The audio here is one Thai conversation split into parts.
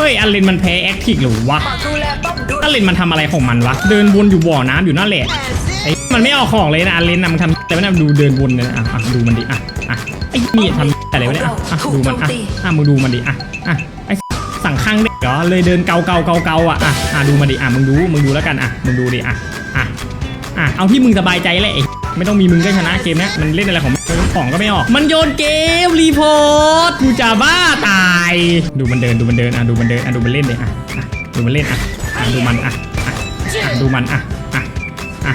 เฮ้ยอันเลนมันแพ้แอคทีฟหรือวะดูแลป้อมด้วยอันเลนมันทำอะไรของมันวะ เดินวนอยู่บ่อน้ำอยู่นั่นแหละไอ้มันไม่เอาของเลยนะอันเลนนะมันทำแต่ไม่น่าดูเดินวนเลยนะอะอะดูมันดิอะอะไอ้นี่ทำอะไรวะเนี่ยอะอะดูมันอะอะมึงดูมันดิอะอะไอ้สั่งข้างเด็กเหรอเลยเดินเกาเกาเกาเกาอะอะอะดูมันดิอะมึงดูมึงดูแล้วกันอะมึงดูดิอะอะอะเอาที่มึงสบายใจแหละ ไม่ต้องมีมึงก็ชนะเกมเนี้ยมันเล่นอะไรของมันของก็ไม่ออก มันโยนเกมรีพอร์ตกูจะบ้าตาย ดูมันเดินดูมันเดินอะดูมันเดินอะดูมันเล่นดิอะอะดูมันเล่นอะอะดูมันอะอะดูมันอะอะอะ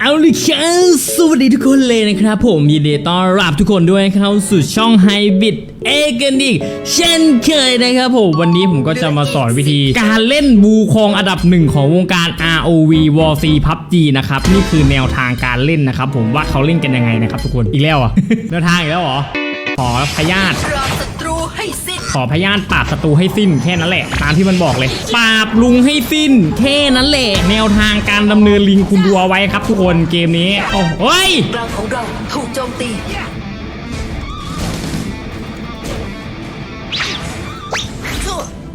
เอาลยครับสวัสดีทุกคนเลยนะครับ ผมยินดีต้อนรับทุกคนด้วยเข้าสู่ช่องไฮบิด เอกันอีกเช่นเคยนะครับผมวันนี้ผมก็จะมาสอนวิธี การเล่นบูคองอันดับหนึ่งของวงการ ROV War C PUBG นะครับนี่คือแนวทางการเล่นนะครับผมว่าเขาเล่นกันยังไงนะครับทุกคนอีกแล้วเหรอะแนวทางอีกแล้วเหรอขอพยาธิปราบศัตรูให้สิ้นขอพยานปราบศัตรูให้สิ้นแค่นั้นแหละ ตามที่มันบอกเลย ปราบลุงให้สิ้นแค่นั้นแหละ แนวทางการดำเนินลิงคุณดูเอาไว้ครับทุกคนเกมนี้โอ้โหเฮ้ยกลางของเราถูกโจมตี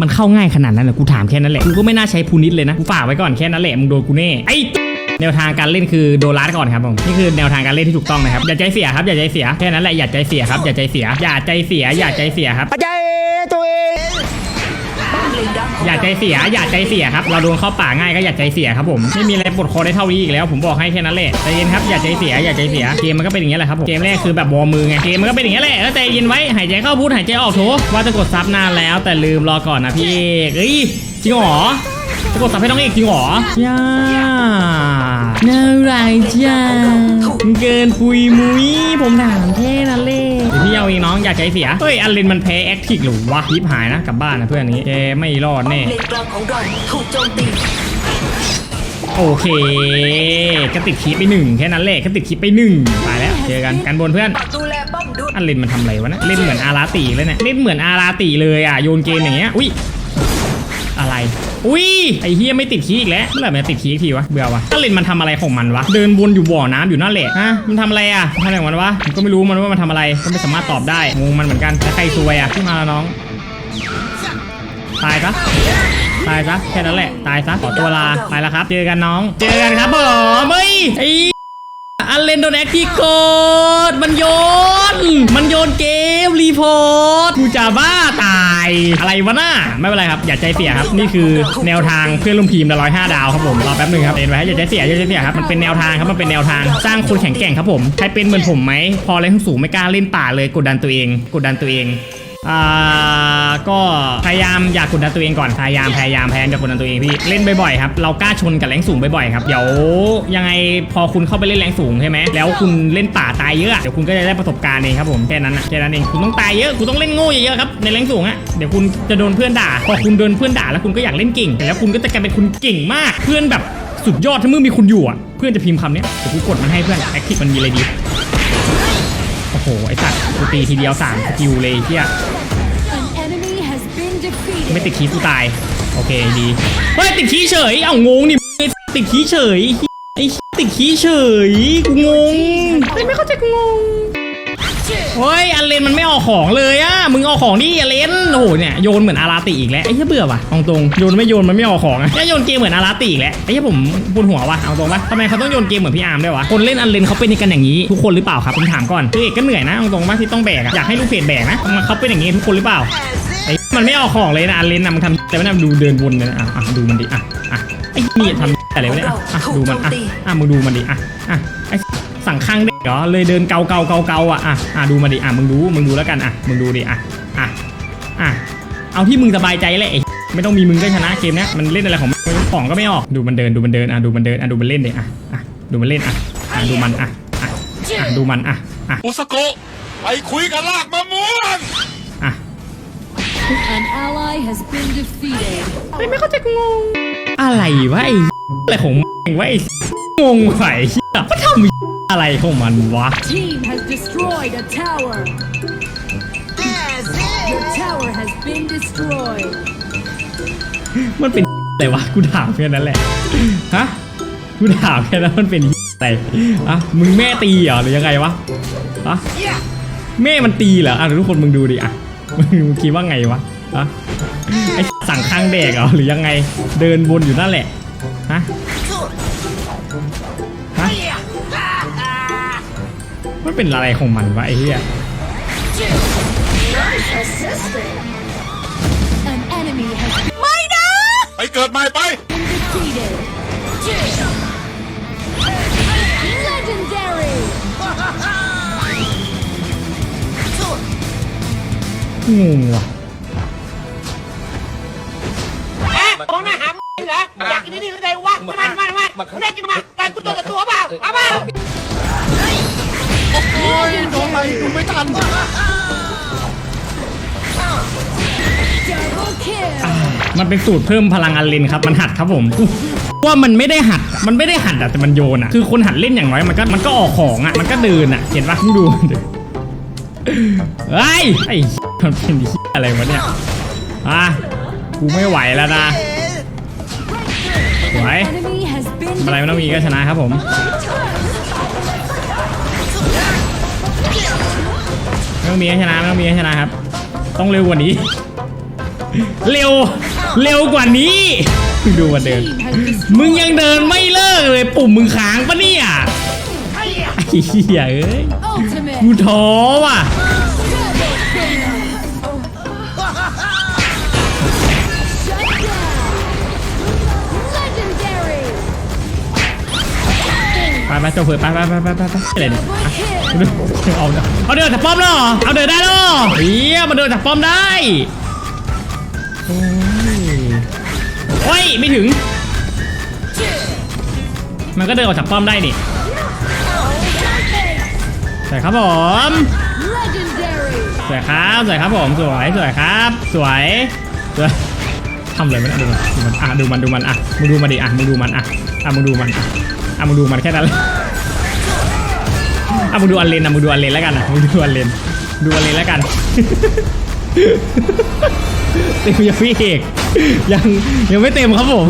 มันเข้าง่ายขนาดนั้นเหรอกูถามแค่นั้นแหละกูก็ไม่น่าใช้พูนิดเลยนะกูฝากไว้ก่อนแค่นั้นแหละมึงโดนกูแน่ไอ้แนวทางการเล่นคือโดนลัดก่อนครับผมนี่คือแนวทางการเล่นที่ถูกต้องนะครับอย่าใจเสียครับอย่าใจเสียแค่นั้นแหละอย่าใจเสียครับอย่าใจเสียอย่าใจเสียอย่าใจเสียครับใจตัวเอง อย่าใจเสียอย่าใจเสียครับ เราโดนเข้าป่าง่ายก็อย่าใจเสียครับผมไม่มีอะไรปลดคอได้เท่านี้อีกแล้วผมบอกให้แค่นั้นแหละใจเย็นครับอย่าใจเสียอย่าใจเสียเกมมันก็เป็นอย่างนี้ยแหละครับผมเกมแรกคือแบบวอร์มมือไงเกมมันก็เป็นอย่างนี้ยแหละแล้วใจเย็นไว้หายใจเข้าพูดหายใจออกโถว่าจะกดซับนานแล้วแต่ลืมรอก่อนนะพี่เอ้ยจริงหรอ กดซับให้น้องเอกจริงเหรอย่าน่ารักจังเกินปุยมุ้ยผมถามแค่นั้นเลยเดี๋ยวพี่เอาเองน้องอย่าใจเสีย เฮ้ยอันเลนมันแพ้แอคทีฟหรือวะยิบหายนะกลับบ้านนะเพื่อนนี้แกไม่รอดแน่เลนกลางของเราถูกโจมตีโอเคก็ติดคลิปไปหนึ่งแค่นั้นแหละก็ติดคลิปไปหนึ่งไปแล้วเจอกันกันบนเพื่อนดูแลป้อมด้วยอันเล่นมันทำอะไรวะนะเล่นเหมือนอาราตีเลยเนี่ยเล่นเหมือนอาราตีเลยอะโยนเกมอย่างเงี้ยอุ้ย อะไร อุ้ยไอ้เฮียไม่ติดคีอีกแล้วเมื่อไหร่มันติดคีอีกทีวะเบื่อวะอันเลนมันทำอะไรของมันวะเดินวนอยู่บ่อน้ำอยู่นั่นแหละฮะมันทำอะไรอะมันทำอะไรของมันวะผมก็ไม่รู้มันว่ามันทำอะไรก็ไม่สามารถตอบได้งงมันเหมือนกันแล้วใครซวยอะขึ้นมาแล้วน้อง ตายซะตายซะแค่นั้นแหละ ตายซะขอตัวลาไปแล้วครับ เจอกันน้อง เจอกันครับผมเฮ้ย ไออันเล่นโดนแอคที่กดมันโยน มันโยนเกมรีพอร์ตกูจะบ้าตาย อะไรวะน่าไม่เป็นไรครับ อย่าใจเสียครับ นี่คือแนวทางเพื่อนร่วมทีมละร้อยห้าดาวครับผมรอแป๊บหนึ่งครับเอ็นไว้อย่าใจเสียอย่าใจเสียครับมันเป็นแนวทางครับมันเป็นแนวทางสร้างคนแข็งแกร่งครับผมใครเป็นเหมือนผมไหมพอเล่นสูงไม่กล้าเล่นป่าเลยกดดันตัวเอง กดดันตัวเอง อ่าก็พยายามอย่ากกดดันตัวเองก่อนพยายามพยายามพยายามอย่ากดดันตัวเองพี่เล่นบ่อยๆครับเรากล้าชนกับแรงสูงบ่อยๆครับเดี๋ยวยังไงพอคุณเข้าไปเล่นแรงสูงใช่ไหมแล้วคุณเล่นป่าตายเยอะเดี๋ยวคุณก็จะได้ประสบการณ์เองครับผมแค่นั้นนะแค่นั้นเองคุณต้องตายเยอะคุณต้องเล่นโง่เยอะๆครับในแรงสูงอะเดี๋ยวคุณจะโดนเพื่อนด่าพอคุณโดนเพื่อนด่าแล้วคุณก็อยากเล่นเก่งแต่แล้วคุณก็จะกลายเป็นคุณเก่งมากเพื่อนแบบสุดยอดถ้าเมื่อมีคุณอยู่อะเพื่อนจะพิมพ์คำเนี้ยเดี๋ยวกูกดมันให้เพื่อนแอคทีฟมันมีอะไรดี ไอ้สัตว์กูตีทีเดียวสามสกิลเลยเฮีย An enemy has been defeated. ไม่ติดคีย์กูตาย โอเคดีเฮ้ยติดคีย์เฉยเอ้างงนี่ไอ้ติดคีย์เฉยไอ้ติดคีย์เฉยกูงงเฮ้ยไม่เข้าใจกูงง เฮ้ยอันเลนมันไม่ออกของเลยอะมึงเอาของนี่อันเลนโอ้โหเนี่ยโยนเหมือนอาราติอีกแล้วไอ้เหี้ยเบื่อว่ะเอาตรงโยนไม่โยนมันไม่ออกของอะแล้วโยนเกมเหมือนอาราติอีกแล้วไอ้เหี้ยผมปวดหัวว่ะเอาตรงปะทำไมเขาต้องโยนเกมเหมือนพี่อาร์มด้วยวะคนเล่นอันเลนเขาเป็นกันอย่างนี้ทุกคนหรือเปล่าครับผมถามก่อนพี่เอกก็เหนื่อยนะเอาตรงปะที่ต้องแบกอะอยากให้ลูกเพจแบกนะมันเขาเป็นอย่างนี้ทุกคนหรือเปล่าไอ้มันไม่ออกของเลยนะอันเลนนะมันทำแต่ไม่น่าดูเดินวนเลยนะอะอะดูมันดิอะอะไอ้นี่ทำอะไรวะเนี่ยอะดูมันอะอะมึงดูมันดิอะอะไอ้ สั่งข้างเด็กเหรอเลยเดินเกาเกาเกาเกาอะอะอะดูมันดิอะมึงดูมึงดูแล้วกันอะมึงดูดิอะอะอะเอาที่มึงสบายใจแหละไอ้ไม่ต้องมีมึงก็ชนะเกมเนี้ยมันเล่นอะไรของมันของก็ไม่ออกดูมันเดินดูมันเดินอะดูมันเดินอะดูมันเล่นดิอะอะดูมันเล่นอะอะดูมันอะอะอะดูมันอะอะอุสโกะไปคุยกับลากมะม่วงอะ An ally has been defeated. ไม่ไม่เข้าใจกูงงอะไรวะไอ้อะไรของมึงวะไอ้งงไหวะไอ้เหี้ยมันทำ อะไรของมันวะ Team has destroyed a tower. Your tower has been destroyed. มันเป็นอะไรวะกูถามแค่นั้นแหละฮะกูถามแค่นั้นมันเป็นแต่อะมึงแม่ตีเหรอหรือยังไงวะอะแม่มันตีเหรออะเดี๋ยวทุกคนมึงดูดิอะมึงมึงคิดว่าไงวะอะไอสั่งข้างแดกเหรอหรือยังไง เดินวนอยู่นั่นแหละฮะฮะ มันเป็นอะไรของมันวะไอ้เหี้ย An enemy has been ไปเกิดใหม่ไป defeated. Legendary. งงว่ะผมน่ะหาเหรออยากกินนี่นี่เลยวะมามามามามาได้กินมาได้กูตัวกับตัวเปล่าเอาเปล่า Double kill. มันเป็นสูตรเพิ่มพลังอันเลนครับ มันหัดครับผมอุ๊ยว่ามันไม่ได้หัด มันไม่ได้หัดอะแต่มันโยนอะคือคนหัดเล่นอย่างน้อยมันก็มันก็ออกของอะมันก็เดินอะเห็นปะมึงดูดิเฮ้ยไอ้มันเป็นเหี้ยอะไรวะเนี่ยอะกูไม่ไหวแล้วนะไหว Enemy has been อะไรไม่ต้องมีก็ชนะครับผม ต้องมีก็ชนะไม่ต้องมีก็ชนะครับ ต้องเร็วกว่านี้ เร็ว เร็วกว่านี้ ดูมันเดิน team has destroyed มึงยังเดินไม่เลิกเลย ปุ่มมึงค้างปะเนี่ยไอ้เหี้ยเอ้ย ultimate. กูท้อว่ะ ไปไปเจบเถอะไปไปไปไปไปไปอะไรเนี่ยเอาเอาเดินจากป้อมแล้วเหรอเอาเดินได้แล้วเหรอเฮียมันเดินจากป้อมได้โอ้ยไม่ถึง มันก็เดินออกจากป้อมได้นี่สวยครับผมสวยครับสวยครับผมสวยสวยครับ สวยสวยทำอะไรไม่ได้ดูมันอะดูมันดูมันอะมึงดูมันดิอะมึงดูมันอะอะมึงดูมันอะ อะมึงดูมันแค่นั้นเลยอะมึงดูอันเลนอะมึงดูอันเลนแล้วกันอะมึงดูอันเลนดูอันเลนแล้วกันเต็มยังพี่เอกยังยังไม่เต็มครับผม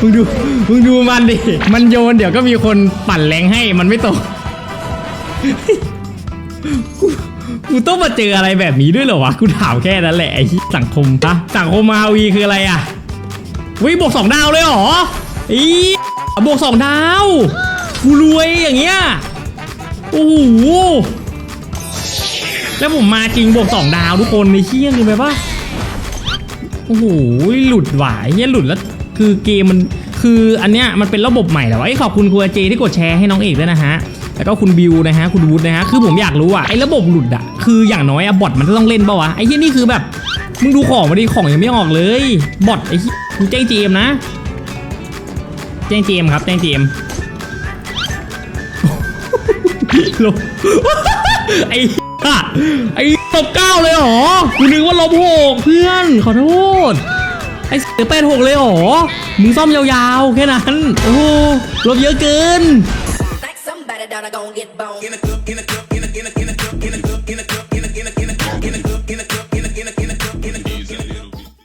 มึงดูมึงดูมันดิมันโยนเดี๋ยวก็มีคนปั่นแรงให้มันไม่ตกกูต้องมาเจออะไรแบบนี้ด้วยเหรอวะกูถามแค่นั้นแหละไอ้สังคมปะสังคมมาวีคืออะไรอะวิบวกสองดาวเลยเหรออี บวกสองดาวกูรวยอย่างเงี้ยโอ้โหแล้วผมมาจริงบวกสองดาวทุกคนในเชี่ยเลยไหมปะโอ้โหหลุดหวายเฮียหลุดแล้วคือเกมมันคืออันเนี้ยมันเป็นระบบใหม่แต่ว่าไอ้ขอบคุณครูเจที่กดแชร์ให้น้องเอกด้วยนะฮะแล้วก็คุณบิวนะฮะคุณวูดนะฮะคือผมอยากรู้อะไอ้ระบบหลุดอะคืออย่างน้อยอะบอทมันจะต้องเล่นปะวะไอ้เหี้ยนี่คือแบบมึงดูของมาดิของยังไม่ออกเลย บอทไอ้เหี้ยมึงแจ้งเจมนะ แจ้งเจมครับ แจ้งเจมลบไอ้เหี้ยไอ้ลบเก้าเลยเหรอกูนึกว่าลบหกเพื่อนขอโทษไอ้เสือแปดหกเลยเหรอมึงซ่อมยาวๆ แค่นั้น โอ้โหลบเยอะเกิน